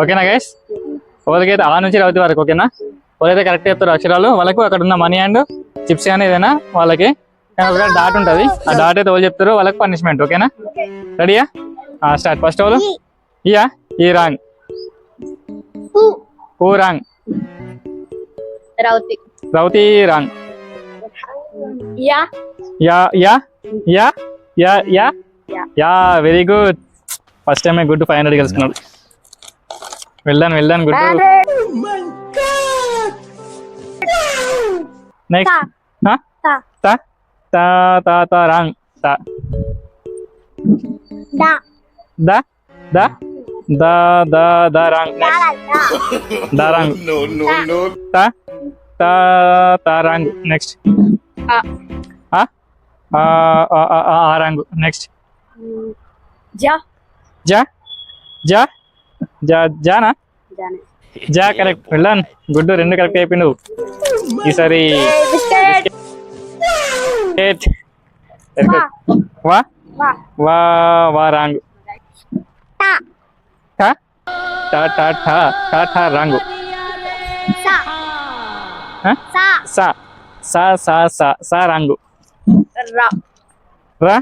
ఓకేనా గైస్ ఎవరికైతే ఆ నుంచి రవతి వరకు ఓకేనా? ఎవరైతే కరెక్ట్ చెప్తారో అక్షరాలు. వాళ్ళకు అక్కడ ఉన్న మనీ అండ్ చిప్స్ కానీ ఏదైనా వాళ్ళకి. ఒక డాట్ ఉంటుంది. ఆ డాట్ అయితే ఎవరు చెప్తారో వాళ్ళకి పనిష్మెంట్ ఓకేనా? రెడీయా స్టార్ట్ ఫస్ట్ వాళ్ళు ఇయా ఈ రాంగ్. ఊ. రాంగ్. రౌతి. రౌతి రాంగ్. యా. యా యా యా యా యా. యా. Yeah very good first time good five hundred గెలుచుకున్నాడు. వెళ్ళాను వెళ్ళాను గుడ్ నెక్స్ట్ తా. తా. తా తా తా తా రాంగ్ తా దా దా దా దా దా దా రాంగ్ దా రాంగ్ No, no, no. తా తా తా రాంగ్ నెక్స్ట్ ఆ. ఆ ఆ ఆ ఆ, ఆ, ఆ రాంగ్ నెక్స్ట్ జా జా జా జా జానా? జా కరెక్ట్. వెళ్ళాను. గుడ్డు రెండు కరెక్ట్ ఈసారి eight. Very good. వా. వా? వా. రాంగ్. టా టా టా టా టా టా రాంగ్. సా. హ? సా. సా. సా సా రాంగ్. రా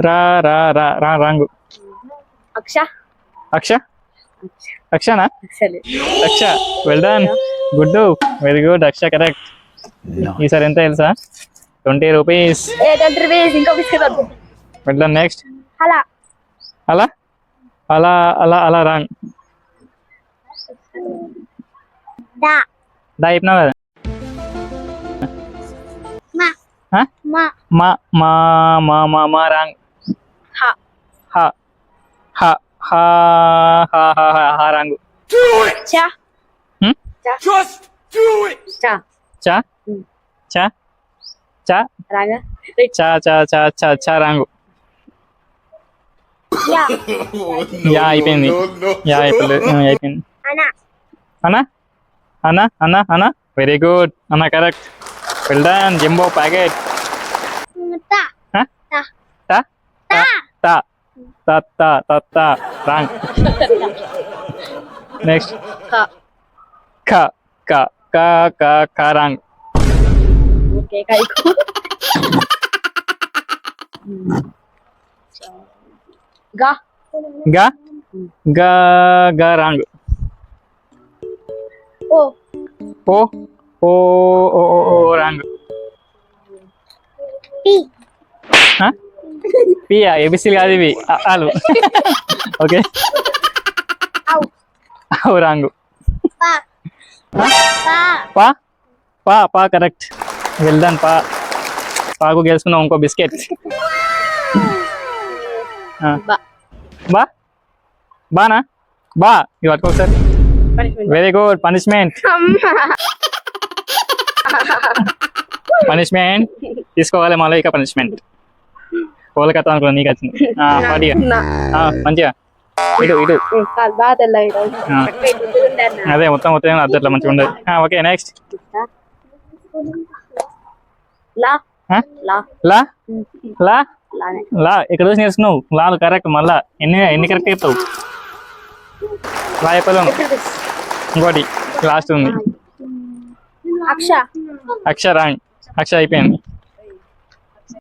రా రా రా రాంగ్. అక్ష? అక్ష? అక్షనా అక్షలే. అక్ష well done good very good అక్ష కరెక్ట్ ఈసారి ఎంత తెలుసా? Twenty rupees well done next అలా. అలా? అలా అలా అలా రాంగ్ దా. చెప్పినావు కదా. మా. హ? మా. మా మా మా మా మా రాంగ్ హా. హ. హ హ హ హ హ హ రాంగ్ చా. హ్మ్? Just do it. చా. చా. చా? చా? చా చా చా చా చా రాంగ్. యా. అయిపోయింది. యా అయిపోయింది. ఆ, అయిపోయింది. అనా. అన్నా అన్నా అన్నా వెరీ గుడ్ అన్నా కరెక్ట్ వెల్ డన్ జింబో ప్యాకెట్ తా. Huh? తా. తా. tata tata rang. Next. Ka. Ka ka ka ka karang. Oke, okay, kak ikut. Ga. Ga. Ga garang. Oh. Oh. Oh, oh, oh, orang. Pi. Hah? Piya ఏబిసిలు కాదు ఇవి. ఆలు. Okay. అవు wrong పా. పా. పా? కరెక్ట్. వెళ్దాం పా. పాకు గెలుచుకున్నాం ఇంకో బిస్కెట్. బా. బానా? బా. ఇది పట్టుకో sir punishment very good punishment punishment తీసుకోవాలి మళ్ళీ ఇక పనిష్మెంట్ కోలకత్తా అనుకున్నా నీకు వచ్చింది. పాటిగా మంచిగా? ఇటు ఇటు అదే మొత్తం మొత్తం అద్దట్లో మంచిగా ఉండదు. ఓకే నెక్స్ట్ లా? లా. లా? ఇక్కడ చూసి నేర్చుకున్నావు. లాలు కరెక్ట్ మళ్ళా. ఎన్ని ఎన్ని కరెక్ట్ చెప్తావు? లా చెప్పలేము ఇంకోటి. లాస్ట్ ఉంది. అక్ష. అక్ష రాంగ్ అక్ష అయిపోయింది.